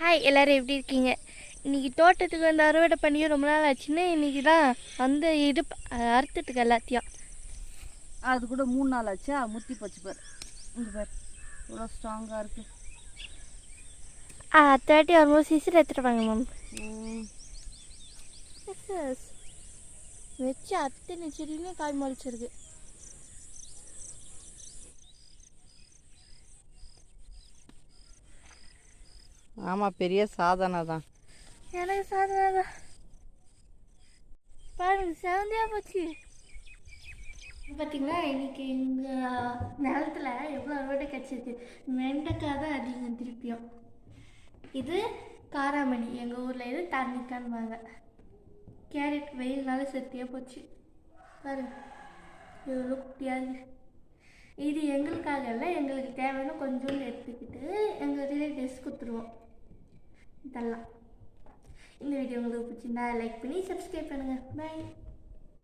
Hi எல்லோரும் எப்படி இருக்கீங்க? இன்றைக்கி தோட்டத்துக்கு வந்து அறுவடை பண்ணி ரொம்ப நாள் ஆச்சுன்னு இன்றைக்கி தான் வந்து இது அறுத்துட்டுக்கு எல்லாத்தையும். அது கூட மூணு நாள் ஆச்சா? முத்தி போச்சு பார். இங்க பார். இவ்வளோ ஸ்ட்ராங்காக இருக்கு. ஆ தேர்ட்டி வரும்போது சிசில் எடுத்துகிட்டு வாங்க மேம். வச்சு அத்தனை செடியிலையும் காய் முளைச்சிருக்கு. ஆமாம் பெரிய சாதனை தான். எனக்கு சாதனை தான். பாருங்க செவந்தியா போச்சு. பார்த்தீங்களா இன்னைக்கு எங்கள் நிலத்துல எவ்வளோ அறுவடை கிடச்சிருக்கு. வெண்டைக்காய் தான் அதிகம் திருப்பியும். இது காராமணி. எங்கள் ஊரில் இது தண்ணிக்கான்வாங்க கேரட் வெயில்னால செத்தியாக போச்சு. பாருங்க எவ்வளோ குட்டியாக இது எங்களுக்காக இல்லை எங்களுக்கு தேவையான கொஞ்சோண்டு எடுத்துக்கிட்டு இதெல்லாம். இந்த வீடியோ உங்களுக்கு பிடிச்சிருந்தா லைக் பண்ணி சப்ஸ்கிரைப் பண்ணுங்கள் பை